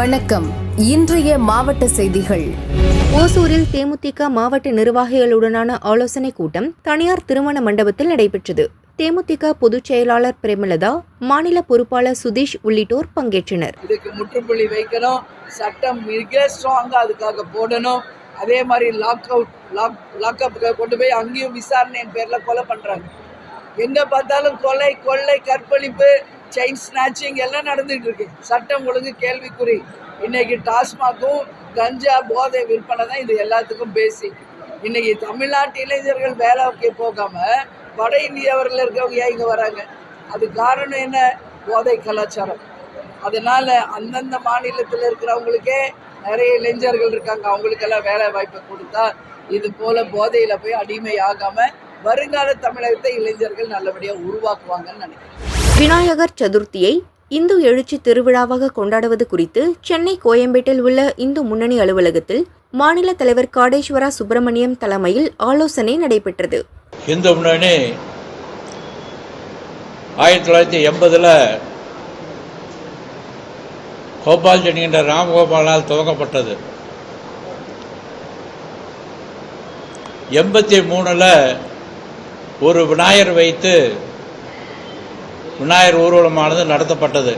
வணக்கம். இன்றைய மாவட்ட செய்திகள். ஓசூரில் தேமுதிக மாவட்ட நிர்வாகிகளுடனான ஆலோசனைக் கூட்டம் தனியார் திருமண மண்டபத்தில் நடைபெற்றது. தேமுதிக பொதுச் செயலாளர் பிரேமலதா மாநில பொறுப்பாளர் சுதீஷ் உள்ளிட்டோர் பங்கேற்றனர். இதுக்கு முற்றுப்புள்ளி வைக்கணும். சட்டம் மிக ஸ்ட்ராங்காக அதுக்காக போடணும். அதே மாதிரி லாக் அவுட் லாக் லாக்அப்புக்கு கொண்டு போய் அங்கேயும் விசாரணையின் பேரில் கொலை பண்ணுறாங்க எங்கே பார்த்தாலும் கொலை கொள்ளை கற்பழிப்பு செயின் ஸ்நாச்சிங் எல்லாம் நடந்துகிட்டு இருக்கு. சட்டம் ஒழுங்கு கேள்விக்குறி. இன்னைக்கு டாஸ்மாக்கும் கஞ்சா போதை விற்பனை தான் இது எல்லாத்துக்கும் பேசிக் இன்னைக்கு தமிழ்நாட்டு இளைஞர்கள் வேலைக்கு போகாம வட இந்தியவர்கள் இருக்கவங்க ஏன் இங்கே வராங்க? அது காரணம் என்ன? போதை கலாச்சாரம். அதனால அந்தந்த மாநிலத்தில் இருக்கிறவங்களுக்கே நிறைய இளைஞர்கள் இருக்காங்க. அவங்களுக்கெல்லாம் வேலை வாய்ப்பை கொடுத்தா இது போல போதையில போய் அடிமை ஆகாம வருங்கால தமிழகத்தை இளைஞர்கள் நல்லபடியாக உருவாக்குவாங்கன்னு நினைக்கிறேன். விநாயகர் சதுர்த்தியை இந்து எழுச்சி திருவிழாவாக கொண்டாடுவது குறித்து சென்னை கோயம்பேட்டில் உள்ள இந்து முன்னணி அலுவலகத்தில் மாநில தலைவர் காடேஸ்வரா சுப்பிரமணியம் தலைமையில் ஆலோசனை நடைபெற்றது. இந்து முன்னணி ஆயிரத்தி தொள்ளாயிரத்தி எண்பதில் கோபால் என்கின்ற ராமகோபாலால் துவங்கப்பட்டது எண்பத்தி மூணில் ஒரு விநாயகர் வைத்து விநாயகர் ஊர்வலமானது நடத்தப்பட்டது.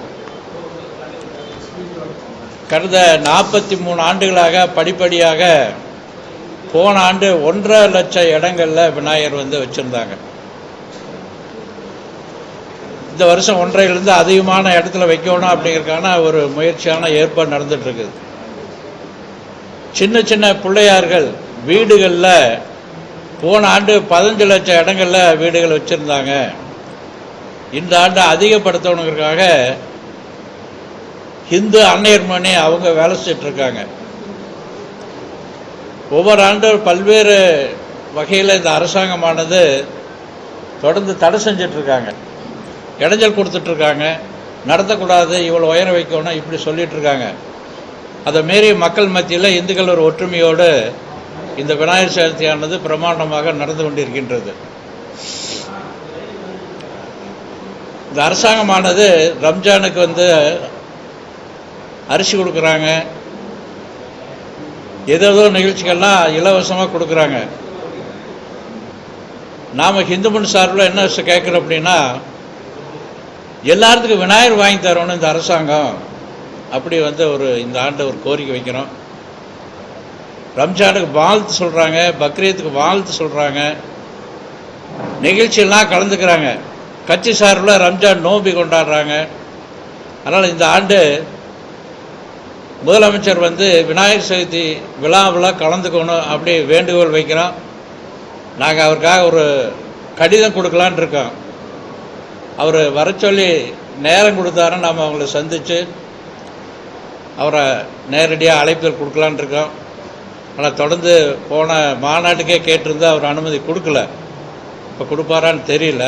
கடந்த நாற்பத்தி மூணு ஆண்டுகளாக படிப்படியாக போன ஆண்டு ஒன்றரை லட்சம் இடங்களில் விநாயகர் வந்து வச்சுருந்தாங்க. இந்த வருஷம் ஒன்றையிலேருந்து அதிகமான இடத்துல வைக்கணும் அப்படிங்கிறதுக்கான ஒரு முயற்சியான ஏற்பாடு நடந்துட்டு இருக்குது சின்ன சின்ன பிள்ளையார்கள் வீடுகளில் போன ஆண்டு பதினஞ்சு லட்சம் இடங்களில் வீடுகள் வச்சுருந்தாங்க. இந்த ஆண்டை அதிகப்படுத்தணுங்கிறதுக்காக இந்து அன்னையர் மணி அவங்க வேலை செஞ்சுட்டு இருக்காங்க ஒவ்வொரு ஆண்டும் பல்வேறு வகையில் இந்த அரசாங்கமானது தொடர்ந்து தடை செஞ்சிட்ருக்காங்க. இடைஞ்சல் கொடுத்துட்ருக்காங்க. நடத்தக்கூடாது இவ்வளோ உயர வைக்கணும் இப்படி சொல்லிகிட்ருக்காங்க அதை மீறி மக்கள் மத்தியில் இந்துக்கள் ஒரு ஒற்றுமையோடு இந்த விநாயகர் சதுர்த்தியானது பிரமாண்டமாக நடந்து கொண்டிருக்கின்றது. இந்த அரசாங்கமானது ரம்ஜானுக்கு வந்து அரிசி கொடுக்குறாங்க. ஏதோ நிகழ்ச்சிகள்லாம் இலவசமாக கொடுக்குறாங்க. நாம் ஹிந்து மண் சார்பில் என்ன கேட்குறோம் அப்படின்னா எல்லாத்துக்கும் விநாயகர் வாங்கி தரணும் இந்த அரசாங்கம் அப்படி வந்து ஒரு இந்த ஆண்டு ஒரு கோரிக்கை வைக்கிறோம். ரம்ஜானுக்கு வாழ்த்து சொல்கிறாங்க பக்ரீத்துக்கு வாழ்த்து சொல்கிறாங்க நிகழ்ச்சியெல்லாம் கலந்துக்கிறாங்க. கட்சி சார்பில் ரம்ஜான் நோம்பி கொண்டாடுறாங்க. அதனால் இந்த ஆண்டு முதலமைச்சர் வந்து விநாயகர் சதுர்த்தி விழாவில் கலந்துக்கணும் அப்படி வேண்டுகோள் வைக்கிறோம் நாங்கள் அவருக்காக ஒரு கடிதம் கொடுக்கலான் இருக்கோம். அவர் வர சொல்லி நேரம் கொடுத்தாரு நாம் அவங்கள சந்தித்து அவரை நேரடியாக அழைப்பில் கொடுக்கலான் இருக்கோம். ஆனால் தொடர்ந்து போன மாநாட்டுக்கே கேட்டிருந்தா அவர் அனுமதி கொடுக்கல. இப்போ கொடுப்பாரான்னு தெரியல.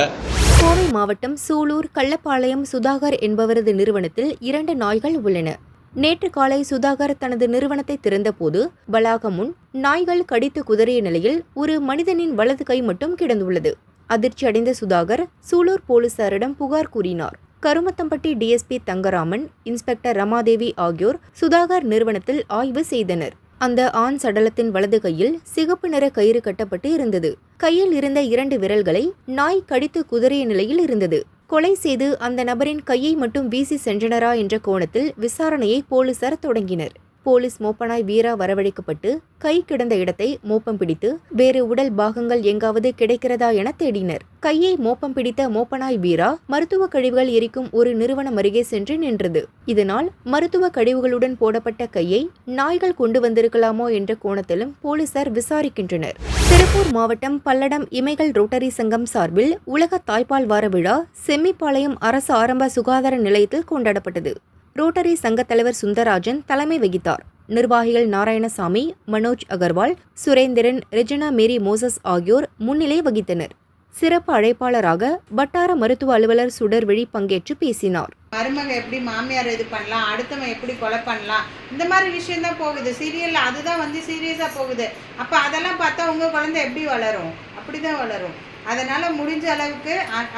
கோவை மாவட்டம் சூலூர் கள்ளப்பாளையம் சுதாகர் என்பவரது நிறுவனத்தில் இரண்டு நாய்கள் உள்ளன. நேற்று காலை சுதாகர் தனது நிறுவனத்தை திறந்தபோது வளாகம் முன் நாய்கள் கடித்து குதறிய நிலையில் ஒரு மனிதனின் வலது கை மட்டும் கிடந்துள்ளது. அதிர்ச்சி அடைந்த சுதாகர் சூலூர் போலீசாரிடம் புகார் கூறினார். கருமத்தம்பட்டி டிஎஸ்பி தங்கராமன் இன்ஸ்பெக்டர் ரமாதேவி ஆகியோர் சுதாகர் நிறுவனத்தில் ஆய்வு செய்தனர். அந்த ஆண் சடலத்தின் வலது கையில் சிகப்பு நிற கயிறு கட்டப்பட்டு இருந்தது. கையில் இருந்த இரண்டு விரல்களை நாய் கடித்து குதிரைய நிலையில் இருந்தது. கொலை செய்து அந்த நபரின் கையை மட்டும் வீசி சென்றனரா என்ற கோணத்தில் விசாரணையை போலீசார் தொடங்கினர். போலீஸ் மோப்பனாய் வீரா வரவழைக்கப்பட்டு கை கிடந்த இடத்தை மோப்பம் பிடித்து வேறு உடல் பாகங்கள் எங்காவது கிடைக்கிறதா என தேடினர். கையை மோப்பம் பிடித்த மோப்பனாய் வீரா மருத்துவ கழிவுகள் எரிக்கும் ஒரு நிறுவனம் அருகே சென்று நின்றது. இதனால் மருத்துவ கழிவுகளுடன் போடப்பட்ட கையை நாய்கள் கொண்டு வந்திருக்கலாமோ என்ற கோணத்திலும் போலீசார் விசாரிக்கின்றனர். திருப்பூர் மாவட்டம் பல்லடம் இமைகள் ரோட்டரி சங்கம் சார்பில் உலக தாய்ப்பால் வார விழா செம்மிப்பாளையம் அரசு ஆரம்ப சுகாதார நிலையத்தில் கொண்டாடப்பட்டது. ரோட்டரி சங்கத் தலைவர் சுந்தரராஜன் தலைமை வகித்தார். நிர்வாகிகள் Narayanasamy Manoj Agarwal Surendran Regina Mary Moses ஆகியோர் முன்னிலை வகித்தனர். சிறப்பு அழைப்பாளராக வட்டார மருத்துவ அலுவலர் சுடர்விழி பங்கேற்று பேசினார். மருமக எப்படி மாமியார் இது பண்ணலாம் அடுத்தவன் எப்படி கொலை பண்ணலாம் இந்த மாதிரி விஷயம் தான் போகுது. சீரியலில் அதுதான் வந்து சீரியஸாக போகுது. அப்போ அதெல்லாம் பார்த்தா உங்கள் குழந்தை எப்படி வளரும்? அப்படி தான் வளரும். அதனால் முடிஞ்ச அளவுக்கு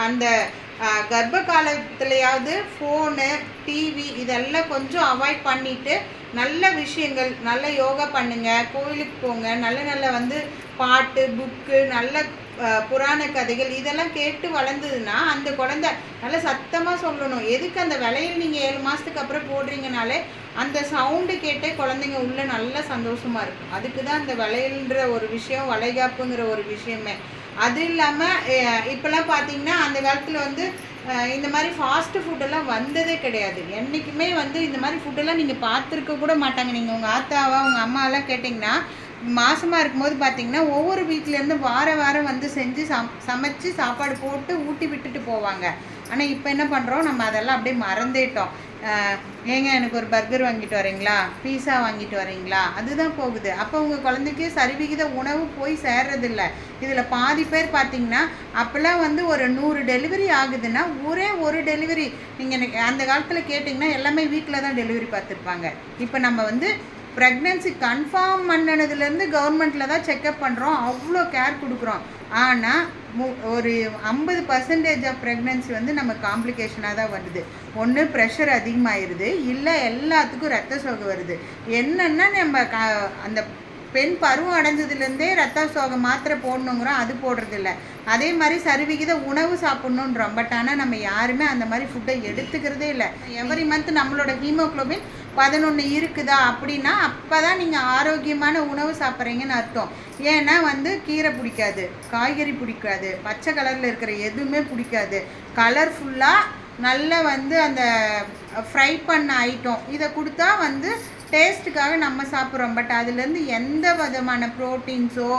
அந்த கர்ப்ப காலத்துலையாவது ஃபோனு டிவி இதெல்லாம் கொஞ்சம் அவாய்ட் பண்ணிட்டு நல்ல விஷயங்கள் நல்ல யோகா பண்ணுங்க கோயிலுக்கு போங்க நல்ல நல்ல வந்து பாட்டு புக்கு நல்ல புராண கதைகள் இதெல்லாம் கேட்டு வளர்ந்ததுன்னா அந்த குழந்தை நல்ல சத்தமாக சொல்லணும். எதுக்கு அந்த விலையில் நீங்கள் ஏழு மாதத்துக்கு அப்புறம் போடுறீங்கனாலே அந்த சவுண்டு கேட்டே குழந்தைங்க உள்ள நல்ல சந்தோஷமாக இருக்கும். அதுக்கு தான் அந்த வளையல்ன்ற ஒரு விஷயம் வளைகாப்புங்கிற ஒரு விஷயமே. அது இல்லாமல் இப்போல்லாம் பார்த்தீங்கன்னா அந்த காலத்தில் வந்து இந்த மாதிரி ஃபாஸ்ட் ஃபுட்டெல்லாம் வந்ததே கிடையாது. என்றைக்குமே வந்து இந்த மாதிரி ஃபுட்டெல்லாம் நீங்கள் பார்த்துருக்க கூட மாட்டாங்க. நீங்கள் உங்கள் ஆத்தாவா உங்கள் அம்மாவெல்லாம் கேட்டிங்கன்னா மாசமாக இருக்கும்போது பார்த்தீங்கன்னா ஒவ்வொரு வீட்டிலேருந்து வார வாரம் வந்து செஞ்சு சம் சமைச்சு சாப்பாடு போட்டு ஊட்டி விட்டுட்டு போவாங்க. ஆனால் இப்போ என்ன பண்ணுறோம் நம்ம அதெல்லாம் அப்படியே மறந்துட்டோம். ஏங்க எனக்கு ஒரு பர்கர் வாங்கிட்டு வரீங்களா? பீஸா வாங்கிட்டு வரீங்களா? அதுதான் போகுது. அப்போ உங்கள் குழந்தைக்கு சரிவிகித உணவு போய் சேர்றதில்ல. இதில் பாதி பேர் பார்த்தீங்கன்னா அப்போல்லாம் வந்து ஒரு நூறு டெலிவரி ஆகுதுன்னா ஒரே ஒரு டெலிவரி நீங்கள் எனக்கு அந்த காலத்தில் கேட்டிங்கன்னா எல்லாமே வீட்டில் தான் டெலிவரி பார்த்துருப்பாங்க இப்போ நம்ம வந்து ப்ரெக்னென்சி கன்ஃபார்ம் பண்ணினதுலேருந்து கவர்மெண்ட்டில் தான் செக்கப் பண்ணுறோம் அவ்வளோ கேர் கொடுக்குறோம். ஆனால் மு ஒரு ஐம்பது பர்சன்டேஜ் ஆஃப் ப்ரெக்னென்சி வந்து நம்ம காம்ப்ளிகேஷனாக தான் வருது. ஒன்று ப்ரெஷர் அதிகமாகிடுது இல்லை எல்லாத்துக்கும் ரத்த சோகை வருது. என்னென்னா நம்ம க அந்த பெண் பருவம் அடைஞ்சதுலேருந்தே ரத்த சோகை மாத்திரை போடணுங்கிறோம். அது போடுறதில்ல. அதே மாதிரி சரிவிகித உணவு சாப்பிட்ணுன்றோம். பட் ஆனால் நம்ம யாருமே அந்த மாதிரி ஃபுட்டை எடுத்துக்கிறதே இல்லை. எவரி மந்த் நம்மளோட ஹீமோக்ளோபின் பதினொன்று இருக்குதா அப்படின்னா அப்போ தான் நீங்கள் ஆரோக்கியமான உணவு சாப்பிட்றீங்கன்னு அர்த்தம். ஏன்னா வந்து கீரை பிடிக்காது காய்கறி பிடிக்காது பச்சை கலரில் இருக்கிற எதுவுமே பிடிக்காது. கலர்ஃபுல்லாக நல்லா வந்து அந்த ஃப்ரை பண்ண ஐட்டம். இதை கொடுத்தா வந்து டேஸ்ட்டுக்காக நம்ம சாப்பிட்றோம். பட் அதுலேருந்து எந்த விதமான ப்ரோட்டீன்ஸோ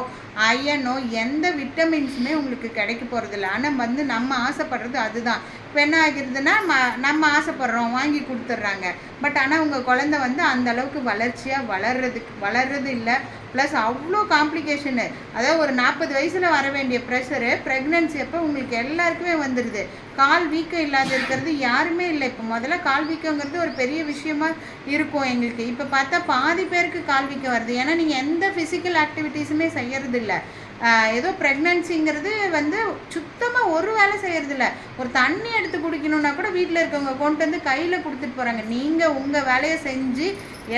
அயனோ எந்த விட்டமின்ஸுமே உங்களுக்கு கிடைக்க போகிறதில்ல ஆனால் வந்து நம்ம ஆசைப்படுறது அதுதான். இப்போ என்ன ஆகிருதுன்னா ம நம்ம ஆசைப்படுறோம் வாங்கி கொடுத்துட்றாங்க. பட் ஆனால் உங்கள் குழந்தை வந்து அந்த அளவுக்கு வளர்ச்சியாக வளர்றதுக்கு வளர்றது இல்லை. ப்ளஸ் அவ்வளோ காம்ப்ளிகேஷனு அதாவது ஒரு நாற்பது வயசில் வர வேண்டிய ப்ரெஷரு ப்ரெக்னென்சி அப்போ உங்களுக்கு எல்லாருக்குமே வந்துடுது கால் வீக்கம் இல்லாத இருக்கிறது யாருமே இல்லை. இப்போ முதல்ல கால் வீக்கங்கிறது ஒரு பெரிய விஷயமா இருக்கும் எங்களுக்கு. இப்போ பார்த்தா பாதி பேருக்கு கால் வீக்கம் வருது. ஏன்னா நீங்கள் எந்த ஃபிசிக்கல் ஆக்டிவிட்டீஸுமே செய்யறது இல்லை ஏதோ ப்ரெக்னன்சிங்கிறது வந்து சுத்தமாக ஒரு வேலை செய்கிறதில்ல ஒரு தண்ணி எடுத்து குடிக்கணும்னா கூட வீட்டில் இருக்கவங்க கொண்டு வந்து கையில் கொடுத்துட்டு போகிறாங்க நீங்கள் உங்கள் வேலையை செஞ்சு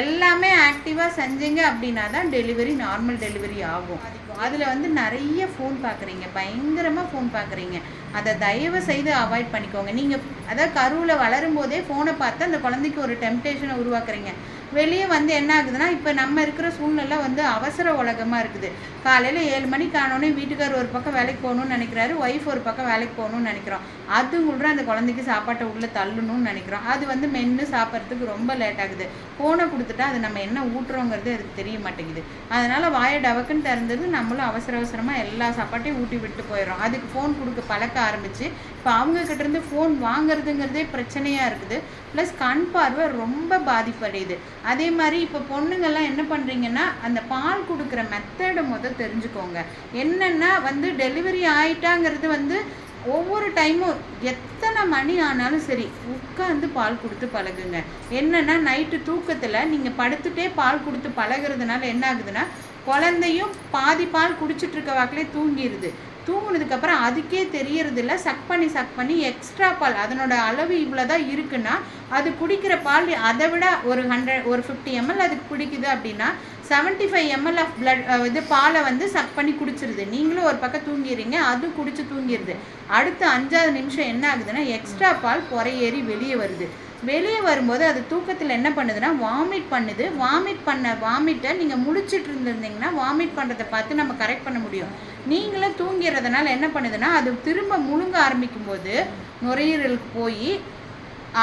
எல்லாமே ஆக்டிவாக செஞ்சீங்க அப்படின்னா தான் டெலிவரி நார்மல் டெலிவரி ஆகும். அதில் வந்து நிறைய ஃபோன் பார்க்குறீங்க பயங்கரமாக ஃபோன் பார்க்குறீங்க அதை தயவு செய்து அவாய்ட் பண்ணிக்கோங்க. நீங்கள் அதாவது கருவில் வளரும் போதே ஃபோனை பார்த்து அந்த குழந்தைக்கு ஒரு டெம்டேஷனை உருவாக்குறீங்க. வெளியே வந்து என்ன ஆகுதுன்னா இப்போ நம்ம இருக்கிற சூழ்நிலை வந்து அவசர உலகமாக இருக்குது. காலையில் ஏழு மணிக்கு ஆனோடனே வீட்டுக்கார் ஒரு பக்கம் வேலைக்கு போகணும்னு நினைக்கிறாரு ஒய்ஃப் ஒரு பக்கம் வேலைக்கு போகணும்னு நினைக்கிறோம். கூட அந்த குழந்தைக்கு சாப்பாட்டை உள்ளே தள்ளணும்னு நினைக்கிறோம். அது வந்து மென்று சாப்பிட்றதுக்கு ரொம்ப லேட் ஆகுது. ஃபோனை கொடுத்துட்டா அது நம்ம என்ன ஊட்டுறோங்கிறது அதுக்கு தெரிய மாட்டேங்குது. அதனால் வாயை டவக்குன்னு திறந்தது நம்மளும் அவசர அவசரமாக எல்லா சாப்பாட்டையும் ஊட்டி விட்டு போயிடும் அதுக்கு ஃபோன் கொடுக்க பழக்க ஆரம்பித்து இப்போ அவங்க ஃபோன் வாங்குறதுங்கிறதே பிரச்சனையாக இருக்குது. ப்ளஸ் கண் பார்வை ரொம்ப பாதிப்படையுது. அதே மாதிரி இப்போ பொண்ணுங்கள்லாம் என்ன பண்ணுறீங்கன்னா அந்த பால் கொடுக்குற மெத்தடை முதல் தெரிஞ்சுக்கோங்க. என்னென்னா வந்து டெலிவரி ஆயிட்டாங்கிறது வந்து ஒவ்வொரு டைமும் எத்தனை மணி ஆனாலும் சரி உட்காந்து பால் கொடுத்து பழகுங்க. என்னென்னா நைட்டு தூக்கத்தில் நீங்கள் படுத்துட்டே பால் கொடுத்து பழகுறதுனால என்ன ஆகுதுன்னா குழந்தையும் பாதி பால் குடிச்சிட்ருக்க வாக்கிலே தூங்கிடுது தூங்குனதுக்கப்புறம் அதுக்கே தெரியறதில்ல. சக் பண்ணி சக் பண்ணி எக்ஸ்ட்ரா பால். அதனோட அளவு இவ்வளோ தான் இருக்குன்னா அது குடிக்கிற பால் அதை விட ஒரு ஹண்ட்ரட் ஒரு ஃபிஃப்டி எம்எல் அதுக்கு பிடிக்குது அப்படின்னா seventy five ml of blood இது பாலை வந்து சக் பண்ணி குடிச்சிருது. நீங்களும் ஒரு பக்கம் தூங்கிடுறீங்க அதுவும் குடிச்சு தூங்கிடுது. அடுத்த அஞ்சாவது நிமிஷம் என்ன ஆகுதுன்னா எக்ஸ்ட்ரா பால் பொறையேறி வெளியே வருது. வெளியே வரும்போது அது தூக்கத்தில் என்ன பண்ணுதுன்னா வாமிட் பண்ணுது. வாமிட் பண்ண வாமிட்டை நீங்கள் முடிச்சுட்டு இருந்திருந்தீங்கன்னா வாமிட் பண்ணுறதை பார்த்து நம்ம கரெக்ட் பண்ண முடியும். நீங்களும் தூங்கிறதுனால என்ன பண்ணுதுன்னா அது திரும்ப முழுங்க ஆரம்பிக்கும் போது நுரையீரலுக்கு போய்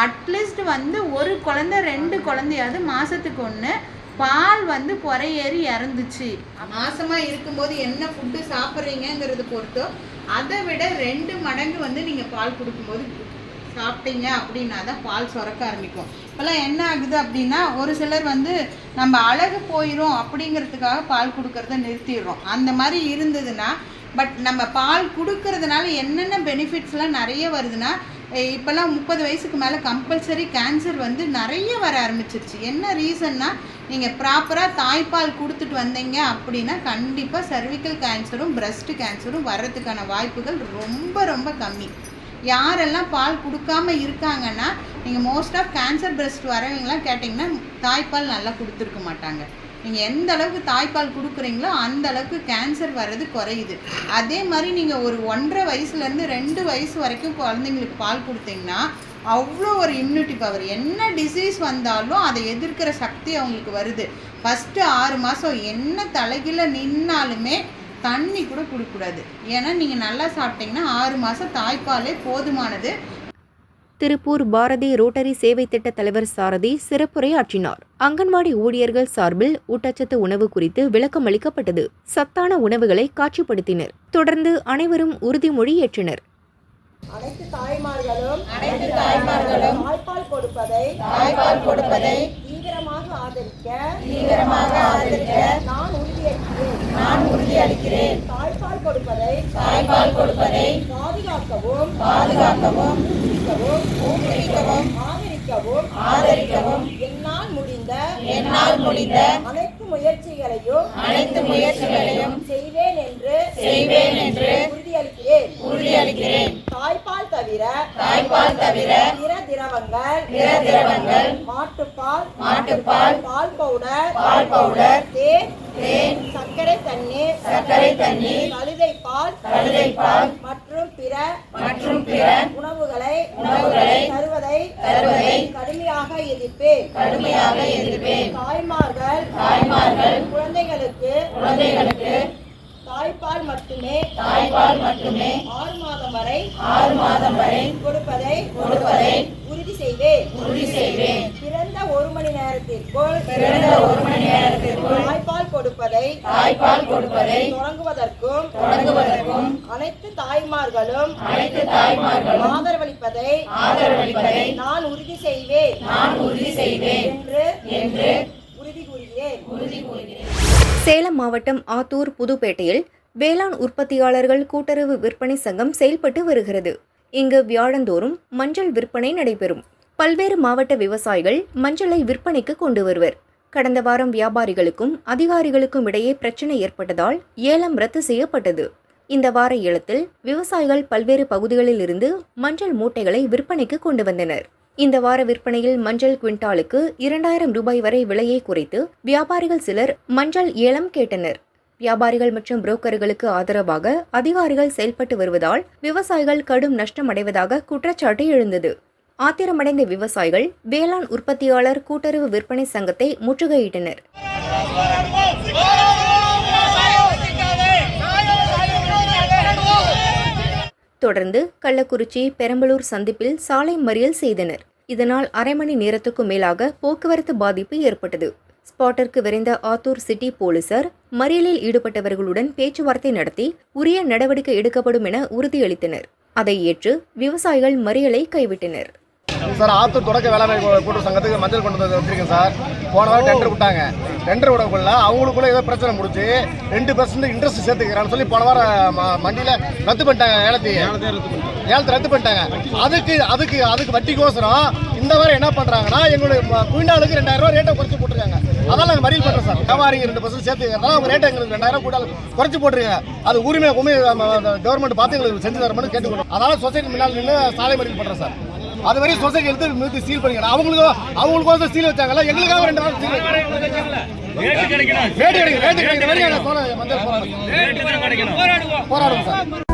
அட்லீஸ்ட் வந்து ஒரு குழந்தை ரெண்டு குழந்தையாவது மாதத்துக்கு ஒன்று பால் வந்து குறையேறி இறந்துச்சு. மாசமா இருக்கும்போது என்ன ஃபுட்டு சாப்பிட்றீங்கங்கிறது பொறுத்தோ அதை விட ரெண்டு மடங்கு வந்து நீங்கள் பால் கொடுக்கும்போது சாப்பிட்டீங்க அப்படின்னா தான் பால் சுரக்க ஆரம்பிக்கும். இப்போல்லாம் என்ன ஆகுது அப்படின்னா ஒரு சிலர் வந்து நம்ம அழகு போயிடும் அப்படிங்கிறதுக்காக பால் கொடுக்கறத நிறுத்திடுறோம். அந்த மாதிரி இருந்ததுன்னா பட் நம்ம பால் கொடுக்கறதுனால என்னென்ன பெனிஃபிட்ஸ்லாம் நிறைய வருதுன்னா இப்போல்லாம் முப்பது வயசுக்கு மேலே கம்பல்சரி கேன்சர் வந்து நிறைய வர ஆரம்பிச்சிருச்சு. என்ன ரீசன்னா நீங்கள் ப்ராப்பராக தாய்ப்பால் கொடுத்துட்டு வந்தீங்க அப்படின்னா கண்டிப்பாக சர்விக்கல் கேன்சரும் பிரஸ்ட் கேன்சரும் வர்றதுக்கான வாய்ப்புகள் ரொம்ப ரொம்ப கம்மி. யாரெல்லாம் பால் கொடுக்காம இருக்காங்கன்னா நீங்கள் மோஸ்ட் ஆஃப் கேன்சர் பிரஸ்ட் வரவங்களாம் கேட்டிங்கன்னா தாய்ப்பால் நல்லா கொடுத்துருக்க மாட்டாங்க. நீங்கள் எந்த அளவுக்கு தாய்ப்பால் கொடுக்குறீங்களோ அந்த அளவுக்கு கேன்சர் வர்றது குறையுது. அதே மாதிரி நீங்கள் ஒரு ஒன்றரை வயசுலேருந்து ரெண்டு வயசு வரைக்கும் குழந்தைங்களுக்கு பால் கொடுத்தீங்கன்னா அவ்வளோ ஒரு இம்யூனிட்டி பவர் என்ன டிசீஸ் வந்தாலும் அதை எதிர்க்கிற சக்தி அவங்களுக்கு வருது. ஃபஸ்ட்டு ஆறு மாதம் என்ன தலைகீழ நின்னாலுமே தண்ணி கூட குடிக்கக்கூடாது. ஏன்னா நீங்கள் நல்லா சாப்பிட்டீங்கன்னா ஆறு மாதம் தாய்ப்பாலே போதுமானது. திருப்பூர் பாரதி ரோட்டரி சேவை திட்ட தலைவர் சாரதி சிறப்புரையாற்றினார். அங்கன்வாடி ஊழியர்கள் சார்பில் ஊட்டச்சத்து உணவு குறித்து விளக்கம் அளிக்கப்பட்டது. சத்தான உணவுகளை காட்சிப்படுத்தினர். தொடர்ந்து அனைவரும் உறுதிமொழி ஏற்றனர். அனைத்து தாய்மார்களும் அனைத்து தாய்மார்களும் தாய்ப்பால் கொடுப்பதை தாய்ப்பால் கொடுப்பதை தீவிரமாக ஆதரிக்க தீவிரமாக ஆதரிக்க நான் உறுதியளிக்கிறேன். நான் உறுதியளிக்கிறேன். தாய்ப்பால் கொடுப்பதை தாய்ப்பால் கொடுப்பதை பாதுகாக்கவும் பாதுகாக்கவும் ஊக்குவிக்கவும் ஊக்குவிக்கவும் ஆதரிக்கவும் ஆதரிக்கவும். என்னால் முடிந்த என்னால் முடிந்த அனைத்து முயற்சிகளையும் அனைத்து முயற்சிகளையும் செய்வேன் என்று செய்வேன் என்று உறுதியளிக்கிறேன். உறுதியளிக்கிறேன். தாய்ப்பால் தவிர தாய்ப்பால் தவிர பிற திரவங்கள் பிற திரவங்கள் மாட்டுப்பால் மாட்டுப்பால் பால் பவுடர் பால் பவுடர் தேன் தேன் சர்க்கரை தண்ணீர் சர்க்கரை தண்ணீர் கழுதை பால் கழுதை பால் மற்றும் பிற மற்றும் பிற உணவுகளை உணவுகளை தருவதை தருவதை கடுமையாக எதிர்ப்பேன். கடுமையாக எதிர்ப்பேன். தாய்மார்கள் தாய்மார்கள் குழந்தைகளுக்கு குழந்தைகளுக்கு தாய்ப்பால் மட்டுமே தாய்ப்பால் மட்டுமே ஆறு மாதம் வரை ஆறு மாதம் வரை கொடுப்பதை கொடுப்பதை உறுதி செய்வேன். உறுதி செய்வேன். பிறந்த ஒரு மணி நேரத்திற்குள் பிறந்த ஒரு மணி நேரத்திற்குள் கொடுப்பதை தாய்ப்பால் கொடுப்பதை தொடங்குவதற்கும் தொடங்குவதற்கும் அனைத்து தாய்மார்களும் அனைத்து தாய்மார்களும் ஆதரவளிப்பதை ஆதரவளிப்பதை நான் உறுதி செய்வேன் நான் உறுதி செய்வேன் என்று என்று உறுதி கூறுகிறேன். உறுதி கூறுகிறேன். சேலம் மாவட்டம் ஆத்தூர் புதுப்பேட்டையில் வேளாண் உற்பத்தியாளர்கள் கூட்டுறவு விற்பனை சங்கம் செயல்பட்டு வருகிறது. இங்கு வியாழந்தோறும் மஞ்சள் விற்பனை நடைபெறும். பல்வேறு மாவட்ட விவசாயிகள் மஞ்சளை விற்பனைக்கு கொண்டு வருவர். கடந்த வாரம் வியாபாரிகளுக்கும் அதிகாரிகளுக்கும் இடையே பிரச்சனை ஏற்பட்டதால் ஏலம் ரத்து செய்யப்பட்டது. இந்த வார ஏலத்தில் விவசாயிகள் பல்வேறு பகுதிகளில் இருந்து மஞ்சள் மூட்டைகளை விற்பனைக்கு கொண்டு வந்தனர். இந்த வார விற்பனையில் மஞ்சள் குவிண்டாலுக்கு இரண்டாயிரம் ரூபாய் வரை விலையை குறைத்து வியாபாரிகள் சிலர் மஞ்சள் ஏலம் கேட்டனர். வியாபாரிகள் மற்றும் புரோக்கர்களுக்கு ஆதரவாக அதிகாரிகள் செயல்பட்டு வருவதால் விவசாயிகள் கடும் நஷ்டம் அடைவதாக குற்றச்சாட்டு எழுந்தது. ஆத்திரமடைந்த விவசாயிகள் வேளாண் உற்பத்தியாளர் கூட்டுறவு விற்பனை சங்கத்தை முற்றுகையிட்டனர். தொடர்ந்து கள்ளக்குறிச்சி பெரம்பலூர் சந்திப்பில் சாலை மறியல் செய்தனர். இதனால் அரை மணி நேரத்துக்கும் மேலாக போக்குவரத்து பாதிப்பு ஏற்பட்டது. ஸ்பாட்டிற்கு விரைந்த ஆத்தூர் சிட்டி போலீசார் மறியலில் ஈடுபட்டவர்களுடன் பேச்சுவார்த்தை நடத்தி உரிய நடவடிக்கை எடுக்கப்படும் என உறுதியளித்தனர். அதை ஏற்று விவசாயிகள் மறியலை கைவிட்டனர். சார் ஆத்தூர் தொடக்க வேளாண்மை கூட்டுறவு சங்கத்துக்கு மஞ்சள் கொண்டு வந்து வச்சிருக்கேன் சார். போன வாரம் டெண்டர் விட்டாங்க. டெண்டர் விடக்குள்ள அவங்களுக்குள்ள ஏதோ பிரச்சனை முடிச்சு ரெண்டு பர்சன்ட் இன்ட்ரெஸ்ட் சேர்த்துக்கிறான்னு சொல்லி போன வாரம் மண்டியில ரத்து பண்ணிட்டாங்க ஏலத்தையே ஏலத்தை ரத்து பண்ணிட்டாங்க. அதுக்கு அதுக்கு அதுக்கு வட்டிக்கோசரம் இந்த வாரம் என்ன பண்றாங்கன்னா எங்களுடைய குவிண்டாலுக்கு ரெண்டாயிரம் ரூபாய் ரேட்டை குறைச்சு போட்டுருக்காங்க. அதான் நாங்கள் மறியல் பண்றோம் சார். வியாபாரிங்க ரெண்டு பர்சன்ட் சேர்த்துக்கிறதா அவங்க ரேட்டை எங்களுக்கு ரெண்டாயிரம் குவிண்டால் குறைச்சு போட்டுருக்காங்க. அது உரிமை உண்மை கவர்மெண்ட் பார்த்து எங்களுக்கு செஞ்சு தரணும்னு கேட்டுக்கணும் அதனால சொசைட்டி முன்னால் நின்று சாலை மறியல் பண்றோம் சார். அது மாதிரி சொசைட்டி எடுத்து நிறுத்தி சீல் பண்ணிக்கிறேன் அவங்களுக்கும் அவங்களுக்கும் சீல் வச்சாங்கல்ல எங்களுக்காக ரெண்டு நாள் சீல் கிடைக்கிற வரைக்கும் நாங்கள் போராடுவோம். மஞ்சள் போராடுவோம் போராடுவோம் சார்.